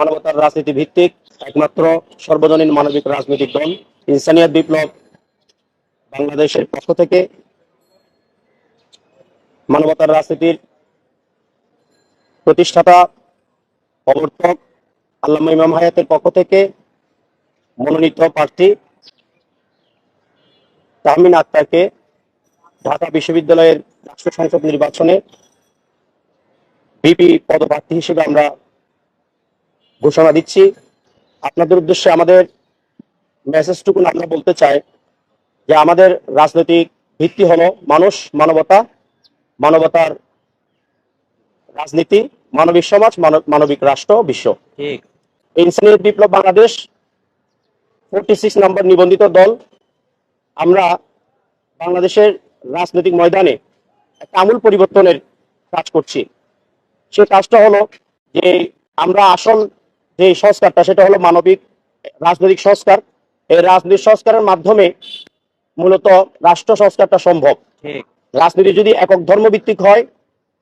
মানবতার রাজনীতি ভিত্তিক একমাত্র সর্বজনীন মানবিক রাজনৈতিক দল ইনসানিয়াত বিপ্লব বাংলাদেশের পক্ষ থেকে মানবতার রাজনীতির প্রতিষ্ঠাতা প্রবর্তক আল্লামা ইমাম হায়াতের পক্ষ থেকে মনোনীত প্রার্থী তাহমিন আক্তারকে ঢাকা বিশ্ববিদ্যালয়ের রাষ্ট্র সংসদ নির্বাচনে বিপি পদপ্রার্থী হিসেবে আমরা ঘোষণা দিচ্ছি। আপনাদের উদ্দেশ্যে আমাদের মেসেজটুকু আমরা বলতে চাই যে আমাদের রাজনৈতিক ভিত্তি হলো মানুষ মানবতা মানবতার রাজনীতি মানবিক সমাজ মানব- মানবিক রাষ্ট্র বিশ্ব। ইনসানিয়ত বিপ্লব বাংলাদেশ ফোরটি সিক্স নম্বর নিবন্ধিত দল আমরা বাংলাদেশের রাজনৈতিক ময়দানে একটা আমূল পরিবর্তনের কাজ করছি। সে কাজটা হলো যে আমরা আসল যে সংস্কারটা সেটা হলো মানবিক রাজনৈতিক সংস্কার। এই রাজনৈতিক সংস্কারের মাধ্যমে মূলত রাষ্ট্র সংস্কারটা সম্ভব। রাজনীতি যদি একক ধর্মভিত্তিক হয়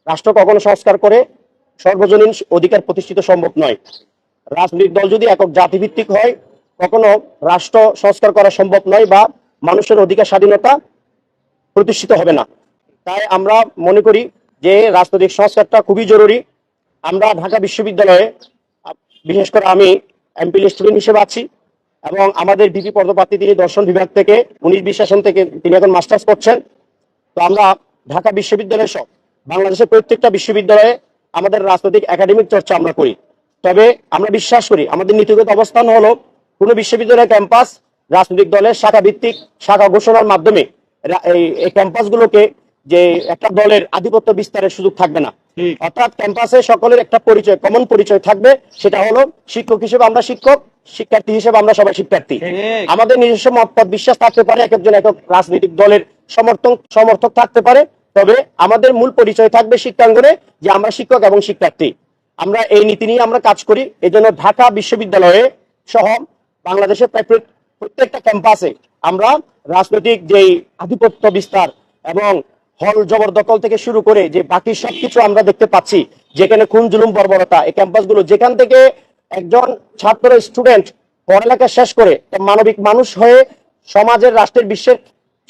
রাষ্ট্র কখনো সংস্কার করে সর্বজনীন অধিকার প্রতিষ্ঠিত সম্ভব নয়। রাজনৈতিক দল যদি একক জাতিভিত্তিক হয় কখনো রাষ্ট্র সংস্কার করা সম্ভব নয় বা মানুষের অধিকার স্বাধীনতা প্রতিষ্ঠিত হবে না। তাই আমরা মনে করি যে রাজনৈতিক সংস্কারটা খুবই জরুরি। আমরা ঢাকা বিশ্ববিদ্যালয়ে বিশেষ করে আমি এমপি স্টুডেন্ট হিসেবে আছি এবং আমাদের বিপি পদপ্রার্থী তিনি দর্শন বিভাগ থেকে, উনিশ বিশ্বাসন থেকে তিনি এখন মাস্টার্স করছেন। তো আমরা ঢাকা বিশ্ববিদ্যালয় সব বাংলাদেশের প্রত্যেকটা বিশ্ববিদ্যালয়ে আমাদের রাজনৈতিক একাডেমিক চর্চা আমরা করি। তবে আমরা বিশ্বাস করি, আমাদের নীতিগত অবস্থান হলো কোনো বিশ্ববিদ্যালয়ের ক্যাম্পাস রাজনৈতিক দলের শাখা ভিত্তিক শাখা ঘোষণার মাধ্যমে এই ক্যাম্পাসগুলোকে যে একটা দলের আধিপত্য বিস্তারের সুযোগ থাকবে না। অর্থাৎ ক্যাম্পাসে সকলের একটা পরিচয় কমন পরিচয় থাকবে সেটা হলো শিক্ষক হিসেবে আমরা শিক্ষক শিক্ষার্থী হিসেবে আমরা সবাই শিক্ষার্থী। আমাদের নিজস্ব মতপথ বিশ্বাস থাকতে পারে এক একজন একক রাজনৈতিক দলের সমর্থন সমর্থক থাকতে পারে তবে আমাদের মূল পরিচয় থাকবে শিক্ষাঙ্গনে যে আমরা শিক্ষক এবং শিক্ষার্থী। আমরা এই নীতি নিয়ে আমরা কাজ করি। এই জন্য ঢাকা বিশ্ববিদ্যালয়ে সহ বাংলাদেশের প্রায় প্রত্যেকটা ক্যাম্পাসে আমরা রাজনৈতিক যেই আধিপত্য বিস্তার এবং হল জবরদখল থেকে শুরু করে যে বাকি সবকিছু আমরা দেখতে পাচ্ছি, যেখানে খুন, জুলুম, বর্বরতা, এই ক্যাম্পাসগুলো, যেখান থেকে একজন ছাত্র স্টুডেন্ট পড়ালেখা শেষ করে মানবিক মানুষ হয়ে সমাজের, রাষ্ট্রের, বিশ্বের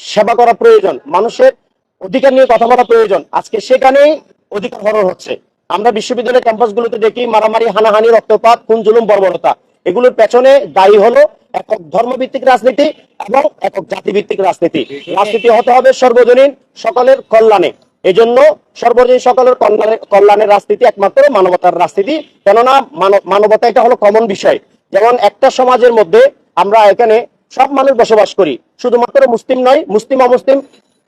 সেবা করা প্রয়োজন, মানুষের অধিকার নিয়ে কথা বলা প্রয়োজন। আজকে সেখানেই অধিকার হরণ হচ্ছে। আমরা বিশ্ববিদ্যালয়ের ক্যাম্পাসগুলোতে দেখি মারামারি, হানাহানি, রক্তপাত, খুন, জুলুম, বর্বরতা, এগুলোর পেছনে দায়ী হলো একক ধর্মভিত্তিক রাজনীতি এবং একক জাতিভিত্তিক রাজনীতি। রাজনীতি হতে হবে সর্বজনীন সকলের কল্যাণে। এজন্য সর্বজনীন সকলের কল্যাণের রাজনীতি একমাত্র মানবতার রাজনীতি। কেননা মানব- মানবতা এটা হলো কমন বিষয়। যেমন একটা সমাজের মধ্যে আমরা এখানে সব মানুষ বসবাস করি। শুধুমাত্র মুসলিম নয়, মুসলিম অমুসলিম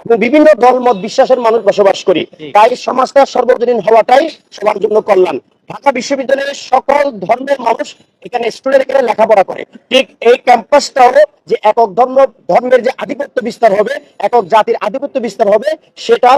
এবং বিভিন্ন দল মত বিশ্বাসের মানুষ বসবাস করি। তাই সমাজটা সর্বজনীন হওয়াটাই সবার জন্য কল্যাণ। ঢাকা বিশ্ববিদ্যালয়ের সকল ধর্মের মানুষ এখানে স্টুডেন্ট এখানে লেখাপড়া করে। ঠিক এই ক্যাম্পাসটাও যে একক ধর্ম ধর্মের যে আধিপত্য বিস্তার হবে একক জাতির আধিপত্য বিস্তার হবে সেটা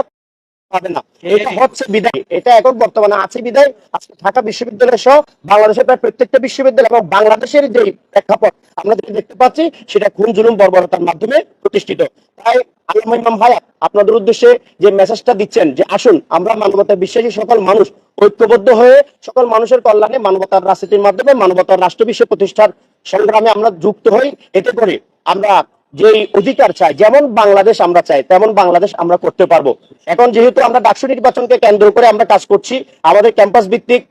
পাবে না। এটা হচ্ছে বিদায়। এটা এখন বর্তমানে আছে বিদায়। আজকে ঢাকা বিশ্ববিদ্যালয় সহ বাংলাদেশের প্রায় প্রত্যেকটা বিশ্ববিদ্যালয় এবং বাংলাদেশের যে প্রেক্ষাপট আমরা যেটা দেখতে পাচ্ছি সেটা খুন জুলুম বর্বরতার মাধ্যমে প্রতিষ্ঠিত। তাই আল্লামা ইমাম হায়াত আপনাদের উদ্দেশ্যে যে মেসেজটা দিচ্ছেন, যে আসুন, আমরা মানবতার বিশ্বাসী সকল মানুষ, ঐক্যবদ্ধ হয়ে সকল মানুষের কল্যাণে মানবতার রাজনীতির মাধ্যমে মানবতার রাষ্ট্র বিশ্ব প্রতিষ্ঠার সংগ্রামে আমরা যুক্ত হই। এতে করে আমরা যেই অধিকার চাই, যেমন বাংলাদেশ আমরা চাই, তেমন বাংলাদেশ আমরা করতে পারব। এখন যেহেতু আমরা ডাকসু নির্বাচনকে কেন্দ্র করে আমরা কাজ করছি, আমাদের ক্যাম্পাস ভিত্তিক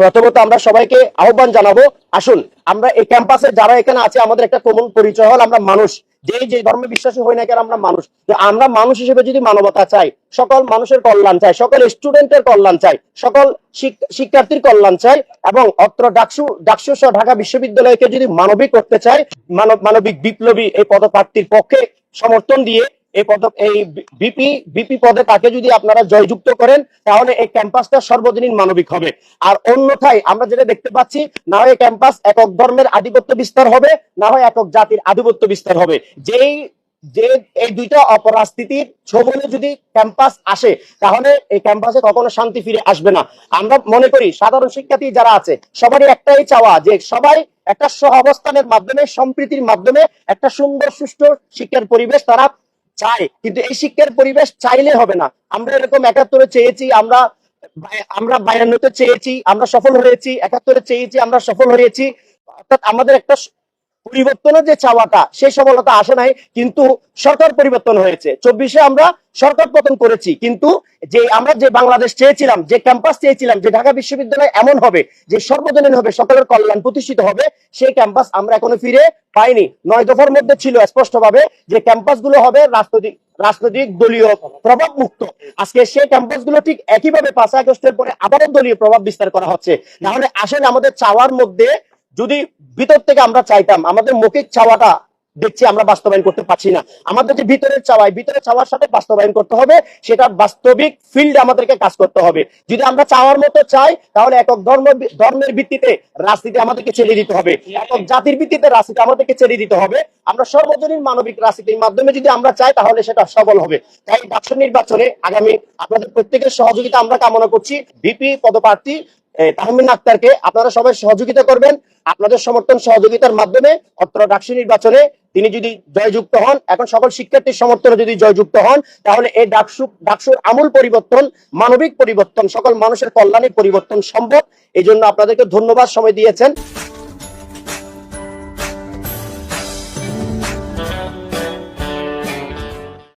প্রথমত আমরা সবাইকে আহ্বান জানাব, আসুন, আমরা এই ক্যাম্পাসে যারা এখানে আছে, আমাদের একটা কমন পরিচয় হল আমরা মানুষ। যেই যে ধর্মে বিশ্বাসী হই না কেন আমরা মানুষ? আমরা মানুষ হিসেবে যদি মানবতা চাই, সকল মানুষের কল্যাণ চাই, সকল স্টুডেন্টের কল্যাণ চাই, সকল শিক- শিক্ষার্থীর কল্যাণ চাই, এবং অত্র ডাকসু ডাকসু সহ ঢাকা বিশ্ববিদ্যালয়কে যদি মানবিক করতে চাই, মানব, মানবিক বিপ্লবী এই পদপ্রার্থীর পক্ষে সমর্থন দিয়ে এই পদ এই বিপি বিপি পদে তাকে যদি আপনারা জয়যুক্ত করেন, তাহলে এই ক্যাম্পাসটা সর্বজনীন মানবিক হবে। আর অন্যথায় আমরা যেটা দেখতে পাচ্ছি, না হয় ক্যাম্পাস একক ধর্মের আধিপত্য বিস্তার হবে, না হয় একক জাতির আধিপত্য বিস্তার হবে। যেই যে এই দুইটা অপরাজনীতির ছবলে যদি ক্যাম্পাস আসে, তাহলে এই ক্যাম্পাসে কখনো শান্তি ফিরে আসবে না। আমরা মনে করি, সাধারণ শিক্ষার্থী যারা আছে, সবারই একটাই চাওয়া যে সবাই একটা সহ অবস্থানের মাধ্যমে, সম্প্রীতির মাধ্যমে একটা সুন্দর, সুষ্ঠু শিক্ষার পরিবেশ তারা চায়, কিন্তু এই শিক্ষার পরিবেশ চাইলে হবে না। আমরা এরকম একাত্তরে চেয়েছি, আমরা আমরা বায়ান্নতে চেয়েছি, আমরা সফল হয়েছি, একাত্তরে চেয়েছি, আমরা সফল হয়েছি। অর্থাৎ আমাদের একটা পরিবর্তনের যে চাওয়াটা সেই সফলতা আসে নাই, কিন্তু সরকার পরিবর্তন হয়েছে। চব্বিশে আমরা সরকার পতন করেছি, কিন্তু যে আমরা যে বাংলাদেশ চেয়েছিলাম, যে ক্যাম্পাস চেয়েছিলাম, যে ঢাকা বিশ্ববিদ্যালয় এমন হবে, যে সর্বজনীন হবে, সকলের কল্যাণ প্রতিষ্ঠিত হবে, সেই ক্যাম্পাস আমরা এখনও ফিরে পাইনি। নয় দফার মধ্যে ছিল স্পষ্টভাবে যে ক্যাম্পাসগুলো হবে রাজনৈতিক রাজনৈতিক দলীয় প্রভাব মুক্ত আজকে সেই ক্যাম্পাসগুলো ঠিক একইভাবে পাঁচ আগস্টের পরে আবারও দলীয় প্রভাব বিস্তার করা হচ্ছে। তাহলে আসলে আমাদের চাওয়ার মধ্যে যদি ভিতর থেকে আমরা চাইতাম, আমাদের মৌখিক চাওয়াটা দেখছি আমরা বাস্তবায়ন করতে পারছি না। আমাদের যে ভিতরের চাওয়াই ভিতরের চাওয়ার সাথে বাস্তবায়ন করতে হবে, সেটা বাস্তবিক ফিল্ডে আমাদেরকে কাজ করতে হবে। যদি আমরা চাওয়ার মতো চাই, তাহলে একক ধর্ম, ধর্মের ভিত্তিতে রাজনীতি আমাদেরকে ছেড়ে দিতে হবে। একক জাতির ভিত্তিতে রাজনীতি আমাদেরকে ছেড়ে দিতে হবে। আমরা সর্বজনীন মানবিক রাজনীতির মাধ্যমে যদি আমরা চাই, তাহলে সেটা সফল হবে। তাই ডাকসু নির্বাচনে আগামী আপনাদের প্রত্যেকের সহযোগিতা আমরা কামনা করছি। বিপি পদপ্রার্থী তাহমিন আক্তারকে আপনারা সবাই সহযোগিতা করবেন। আপনাদের সমর্থন সহযোগিতার মাধ্যমে অত্র ডাকসি নির্বাচনে তিনি যদি জয়যুক্ত হন, এখন সকল শিক্ষার্থীর সমর্থনে যদি জয়যুক্ত হন, তাহলে এই ডাকসু, ডাকসুর আমূল পরিবর্তন, মানবিক পরিবর্তন, সকল মানুষের কল্যাণের পরিবর্তন সম্ভব। এই জন্য আপনাদেরকে ধন্যবাদ সময় দিয়েছেন।